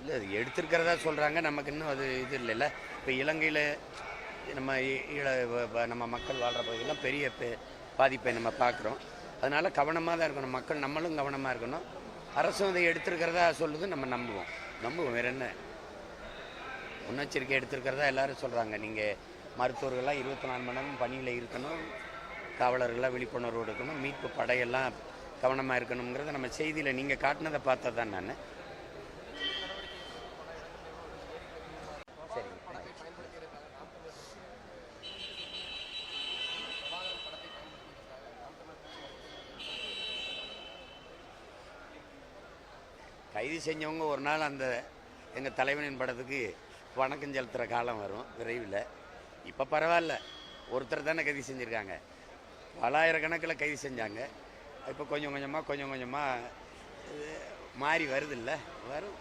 இல்லை அது எடுத்திருக்கிறதா சொல்கிறாங்க நமக்கு இன்னும் அது இது இல்லைல்ல. இப்போ இலங்கையில் நம்ம ஈழ நம்ம மக்கள் வாழ்கிற பகுதியெல்லாம் பெரிய பெ- பாதிப்பை நம்ம பார்க்குறோம் அதனால் கவனமாக தான் இருக்கணும். மக்கள் நம்மளும் கவனமாக இருக்கணும். அரசும் அதை எடுத்திருக்கிறதா சொல்லுது நம்ம நம்புவோம். நம்புவோம். வேற என்ன? முன்னெச்சரிக்கை எடுத்திருக்கிறதா எல்லோரும் சொல்கிறாங்க நீங்கள் மருத்துவர்கள்லாம் இருபத்தி நாலு மணி நேரம் பணியில் இருக்கணும். காவலர்கள்லாம் விழிப்புணர்வு எடுக்கணும் மீட்பு படையெல்லாம் கவனமாக இருக்கணுங்கிறத நம்ம செய்தியில் நீங்கள் காட்டினதை பார்த்தா தான் நான் கைது செஞ்சவங்க ஒரு நாள் அந்த எங்கள் தலைவனின் படத்துக்கு வணக்கம் செலுத்துகிற காலம் வரும் விரைவில். இப்போ பரவாயில்ல ஒருத்தர் தானே கைது செஞ்சுருக்காங்க. பலாயிரக்கணக்கில் கைது செஞ்சாங்க. இப்போ கொஞ்சம் கொஞ்சமாக கொஞ்சம் கொஞ்சமாக மாறி வருது இல்லை வரும்.